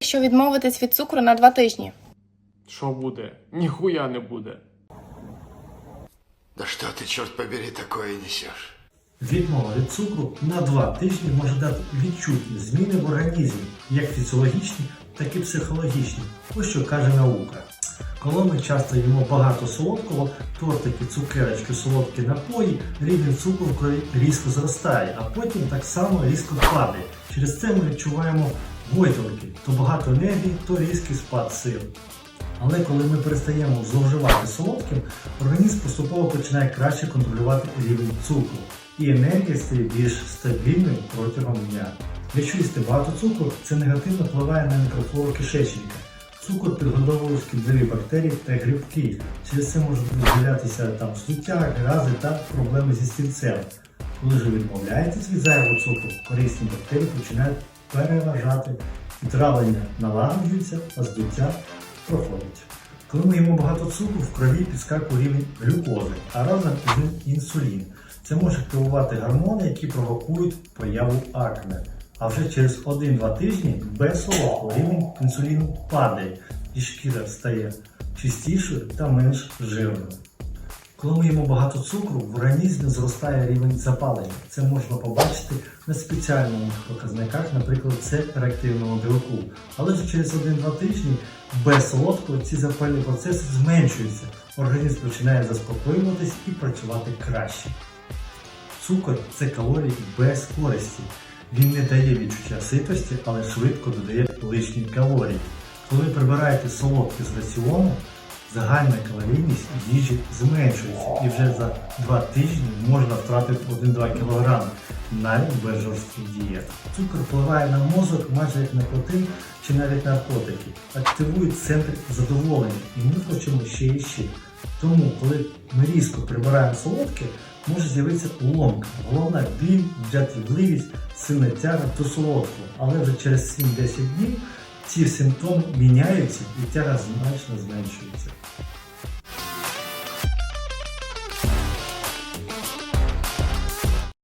Якщо відмовитись від цукру на два тижні. Що буде? Ніхуя не буде. Да что ты, черт побери, такое несешь? Відмова від цукру на два тижні може дати відчутні зміни в організмі, як фізіологічні, так і психологічні. Ось що каже наука. Коли ми часто їмо багато солодкого, тортики, цукерочки, солодкі напої, рівень цукру різко зростає, а потім так само різко падає. Через це ми відчуваємо гойдалки, то багато енергії, то різкий спад сил. Але коли ми перестаємо зловживати солодким, організм поступово починає краще контролювати рівень цукру, і енергія стає більш стабільною протягом дня. Якщо їсти багато цукру, це негативно впливає на мікрофлору кишечника. Цукор підгодовує шкідливі бактерії та грибки. Через це можуть з'являтися там здуття, гази та проблеми зі стільцем. Коли ж відмовляєтесь від зайвого цукру, корисні бактерії починають переважати, і травлення налагоджується, а здуття проходить. Коли ми їмо багато цукру, в крові підскакує рівень глюкози, а разом з ним інсулін. Це може активувати гормони, які провокують появу акне. А вже через 1-2 тижні без солодкого рівень інсуліну падає, і шкіра стає чистішою та менш жирною. Коли ми їмо багато цукру, в організмі зростає рівень запалення. Це можна побачити на спеціальних показниках, наприклад, це реактивного білку. Але ж через 1-2 тижні без солодкого ці запальні процеси зменшуються. Організм починає заспокоюватись і працювати краще. Цукор це калорії без користі. Він не дає відчуття ситості, але швидко додає лишні калорії. Коли прибираєте солодке з раціону, загальна калорійність їжі зменшується і вже за 2 тижні можна втратити 1-2 кг навіть без жорстких дієт. Цукор впливає на мозок майже як никотин чи навіть наркотики, активує центр задоволення і ми хочемо ще і ще. Тому, коли ми різко прибираємо солодке, може з'явитися ломка, головна біль, дратівливість, тяга до солодкого. Але вже через 7-10 днів ці симптоми міняються і тяга значно зменшується.